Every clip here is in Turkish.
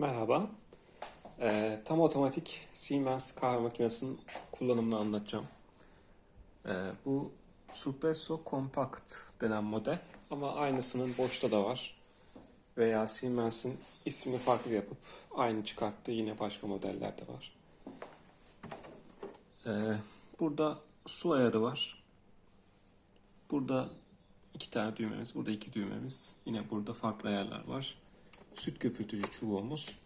Merhaba. Ee, tam otomatik Siemens kahve makinesinin kullanımını anlatacağım. Ee, bu Surpresso Compact denen model ama aynısının boşta da var. Veya Siemens'in ismini farklı yapıp aynı çıkarttığı yine başka modeller de var. Ee, burada su ayarı var. Burada iki tane düğmemiz, burada iki düğmemiz. Yine burada farklı ayarlar var. Süt köpürtücü çubuğumuz.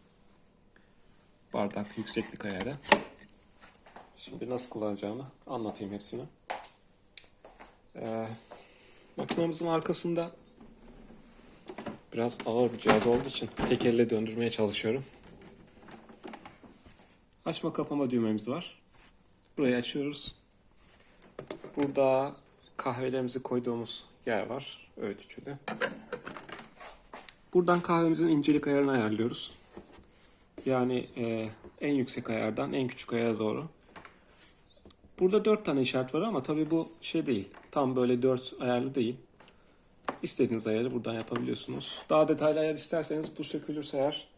Bardak yükseklik ayarı. Şimdi nasıl kullanacağımı anlatayım hepsini. Ee, makinemizin arkasında biraz ağır bir cihaz olduğu için tek elle döndürmeye çalışıyorum. Açma kapama düğmemiz var. Burayı açıyoruz. Burada kahvelerimizi koyduğumuz yer var. Öğütücülü. Buradan kahvemizin incelik ayarını ayarlıyoruz. Yani e, en yüksek ayardan en küçük ayara doğru. Burada dört tane işaret var ama tabii bu şey değil. Tam böyle dört ayarlı değil. İstediğiniz ayarı buradan yapabiliyorsunuz. Daha detaylı ayar isterseniz bu sökülürse eğer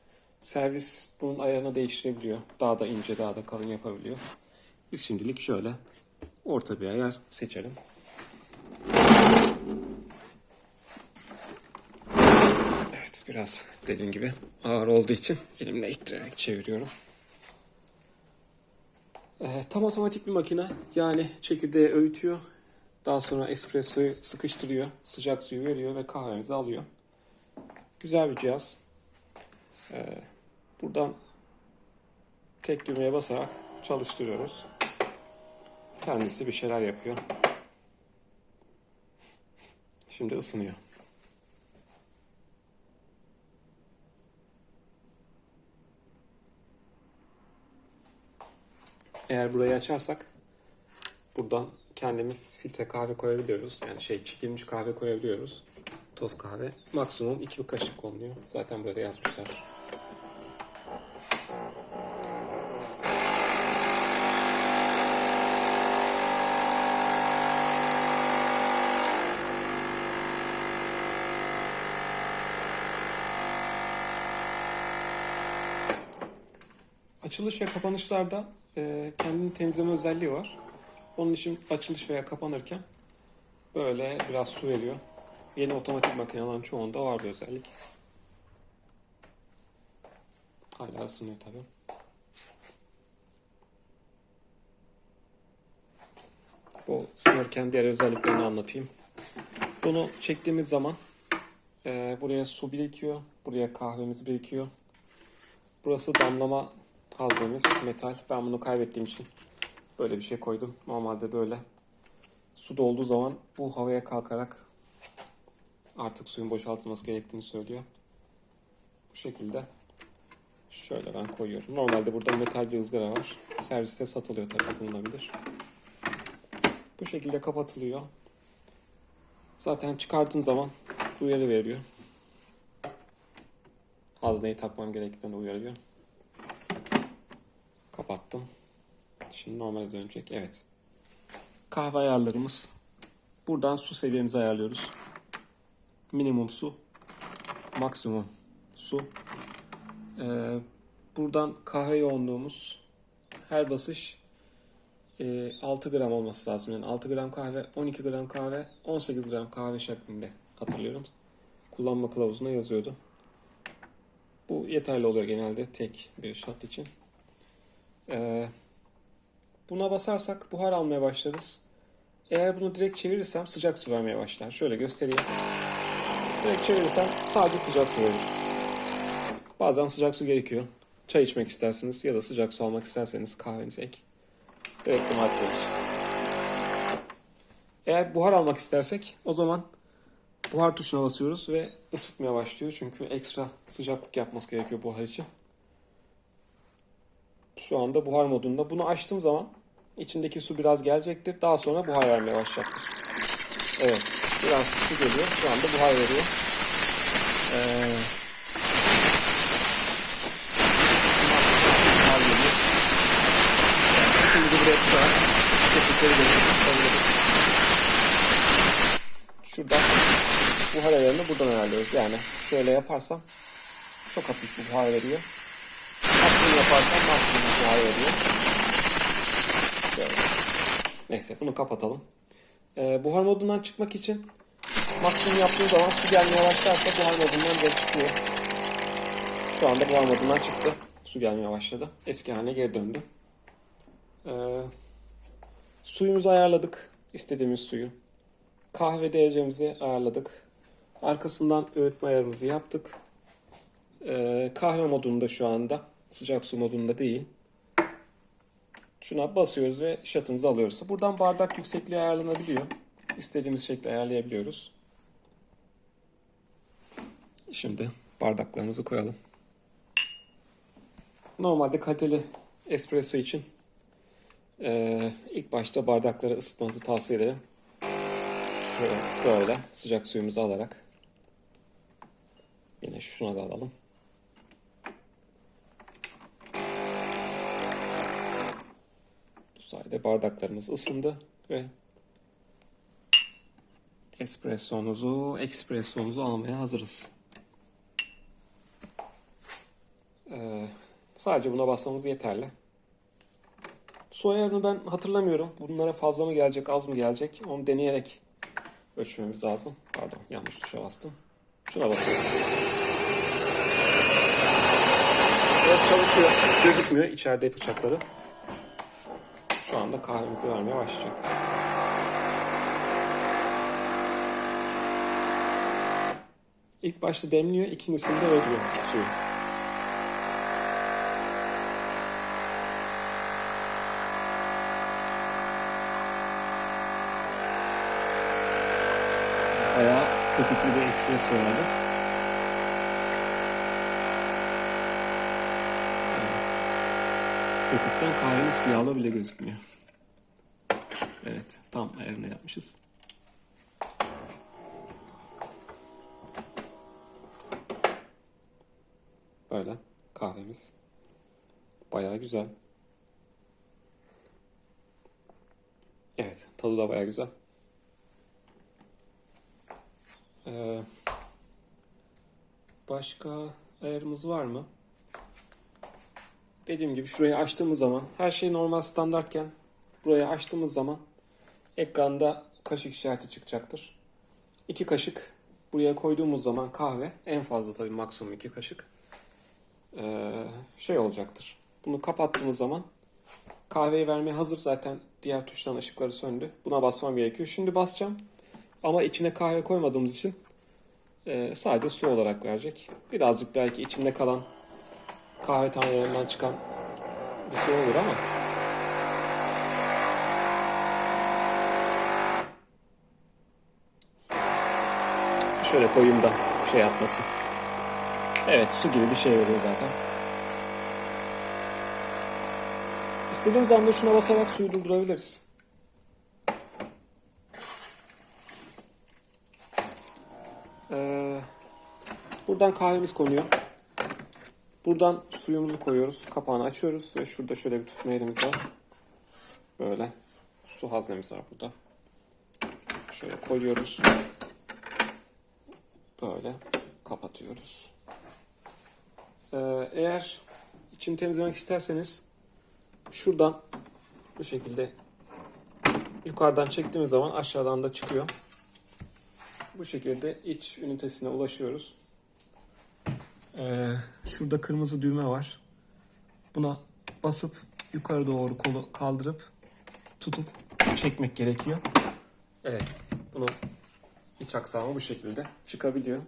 servis bunun ayarını değiştirebiliyor. Daha da ince, daha da kalın yapabiliyor. Biz şimdilik şöyle orta bir ayar seçelim. Evet biraz dediğim gibi ağır olduğu için elimle ittirerek çeviriyorum. Ee, tam otomatik bir makine. Yani çekirdeği öğütüyor. Daha sonra espressoyu sıkıştırıyor. Sıcak suyu veriyor ve kahvemizi alıyor. Güzel bir cihaz. Ee, buradan tek düğmeye basarak çalıştırıyoruz. Kendisi bir şeyler yapıyor. Şimdi ısınıyor. Eğer burayı açarsak buradan kendimiz filtre kahve koyabiliyoruz. Yani şey çekilmiş kahve koyabiliyoruz. Toz kahve. Maksimum iki kaşık konuluyor. Zaten böyle yazmışlar. Açılış ve kapanışlarda e, kendini temizleme özelliği var. Onun için açılış veya kapanırken böyle biraz su veriyor. Yeni otomatik makinelerin çoğunda var bir özellik. Hala ısınıyor tabii. Bu ısınırken diğer özelliklerini anlatayım. Bunu çektiğimiz zaman e, buraya su birikiyor, buraya kahvemiz birikiyor. Burası damlama haznemiz, metal. Ben bunu kaybettiğim için böyle bir şey koydum. Normalde böyle. Su dolduğu zaman bu havaya kalkarak artık suyun boşaltılması gerektiğini söylüyor. Bu şekilde şöyle ben koyuyorum. Normalde burada metal bir ızgara var. Serviste satılıyor tabii bulunabilir. Bu şekilde kapatılıyor. Zaten çıkardığım zaman uyarı veriyor. Hazneyi takmam gerektiğini uyarıyor. Kapattım. Şimdi normale dönecek. Evet. Kahve ayarlarımız. Buradan su seviyemizi ayarlıyoruz. Minimum su. Maksimum su. Ee, buradan kahve yoğunluğumuz. Her basış e, 6 gram olması lazım. Yani 6 gram kahve, 12 gram kahve, 18 gram kahve şeklinde hatırlıyorum. Kullanma kılavuzuna yazıyordu. Bu yeterli oluyor genelde tek bir şat için. Ee, buna basarsak buhar almaya başlarız. Eğer bunu direkt çevirirsem sıcak su vermeye başlar. Şöyle göstereyim. Direkt çevirirsem sadece sıcak su verir. Bazen sıcak su gerekiyor. Çay içmek isterseniz ya da sıcak su almak isterseniz kahvenize ek. Direkt bunu atıyoruz. Eğer buhar almak istersek o zaman buhar tuşuna basıyoruz ve ısıtmaya başlıyor. Çünkü ekstra sıcaklık yapması gerekiyor buhar için. Şu anda buhar modunda. Bunu açtığım zaman içindeki su biraz gelecektir. Daha sonra buhar vermeye başlayacaktır. Evet. Biraz su geliyor. Şu anda buhar veriyor. Ee. Şimdi buraya tutarak tepkileri gösteririz. Şuradan buhar ayarını buradan ayarlıyoruz. Yani şöyle yaparsam çok hafif bir buhar veriyor. Maksimum yaparsan maksimum iyi oluyor. Şöyle. Neyse bunu kapatalım. Ee, buhar modundan çıkmak için maksimum yaptığın zaman su gelmeye başlarsa buhar modundan geri çıkıyor. Şu anda buhar modundan çıktı. Su gelmeye başladı. Eski haline geri döndü. Ee, suyumuzu ayarladık. İstediğimiz suyu. Kahve derecemizi ayarladık. Arkasından öğütme ayarımızı yaptık. Ee, kahve modunda şu anda. Sıcak su modunda değil. Şuna basıyoruz ve şatımızı alıyoruz. Buradan bardak yüksekliği ayarlanabiliyor. İstediğimiz şekli ayarlayabiliyoruz. Şimdi bardaklarımızı koyalım. Normalde kaliteli espresso için eee, ilk başta bardakları ısıtmanızı tavsiye ederim. Böyle, böyle sıcak suyumuzu alarak yine şuna da alalım. Sayede bardaklarımız ısındı ve espressomuzu, espressomuzu almaya hazırız. Ee, sadece buna basmamız yeterli. Su ayarını ben hatırlamıyorum. Bunlara fazla mı gelecek, az mı gelecek? Onu deneyerek ölçmemiz lazım. Pardon, yanlış tuşa bastım. Şuna basıyorum. Evet çalışıyor. Gözükmüyor içeride bıçakları. Anda kahvemizi vermeye başlayacak. İlk başta demliyor, ikincisinde veriyor suyu. Bayağı köpüklü bir espresso yani. Köpükten kahvenin siyahlı bile gözükmüyor. Evet, tam ayarını yapmışız. Böyle kahvemiz. Bayağı güzel. Evet, tadı da bayağı güzel. Ee, başka ayarımız var mı? Dediğim gibi şurayı açtığımız zaman her şey normal standartken burayı açtığımız zaman ekranda kaşık işareti çıkacaktır. İki kaşık buraya koyduğumuz zaman kahve en fazla tabii maksimum iki kaşık şey olacaktır. Bunu kapattığımız zaman kahveyi vermeye hazır zaten diğer tuştan ışıkları söndü. Buna basmam gerekiyor. Şimdi basacağım. Ama içine kahve koymadığımız için sadece su olarak verecek. Birazcık belki içinde kalan kahve tanelerinden çıkan bir su olur ama şöyle koyayım şey yapmasın. Evet su gibi bir şey veriyor zaten. İstediğimiz anda şuna basarak suyu durdurabiliriz. Ee, buradan kahvemiz konuyor. Buradan suyumuzu koyuyoruz. Kapağını açıyoruz ve şurada şöyle bir tutma yerimiz var. Böyle. Su haznemiz var burada. Şöyle koyuyoruz. Böyle kapatıyoruz. Ee, eğer içini temizlemek isterseniz şuradan bu şekilde yukarıdan çektiğimiz zaman aşağıdan da çıkıyor. Bu şekilde iç ünitesine ulaşıyoruz. Ee, şurada kırmızı düğme var. Buna basıp yukarı doğru kolu kaldırıp tutup çekmek gerekiyor. Evet, bunu iç aksamı bu şekilde çıkabiliyor.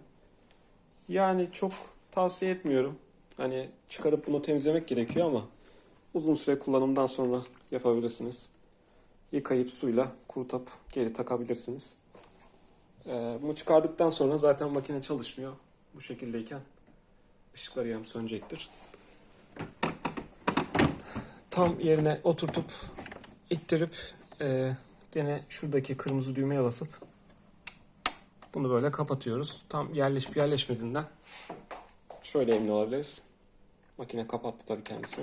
Yani çok tavsiye etmiyorum. Hani çıkarıp bunu temizlemek gerekiyor ama uzun süre kullanımdan sonra yapabilirsiniz. Yıkayıp suyla kurutup geri takabilirsiniz. Ee, bunu çıkardıktan sonra zaten makine çalışmıyor. Bu şekildeyken ışıkları yanıp sönecektir. Tam yerine oturtup ittirip e, gene şuradaki kırmızı düğmeye basıp bunu böyle kapatıyoruz. Tam yerleşip yerleşmediğinden şöyle emin olabiliriz. Makine kapattı tabii kendisi.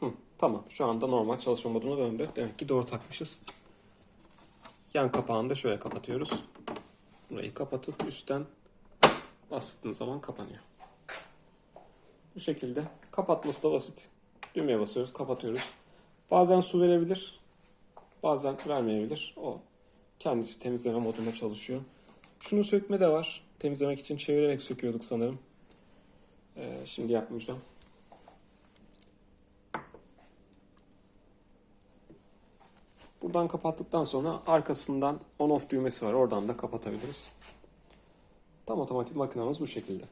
Hı, tamam şu anda normal çalışma moduna döndü. Demek ki doğru takmışız. Yan kapağını da şöyle kapatıyoruz. Burayı kapatıp üstten Bastığın zaman kapanıyor. Bu şekilde. Kapatması da basit. Düğmeye basıyoruz, kapatıyoruz. Bazen su verebilir, bazen vermeyebilir. O kendisi temizleme modunda çalışıyor. Şunu sökme de var. Temizlemek için çevirerek söküyorduk sanırım. Ee, şimdi yapmayacağım. Buradan kapattıktan sonra arkasından on off düğmesi var. Oradan da kapatabiliriz. Tam otomatik makinamız bu şekilde.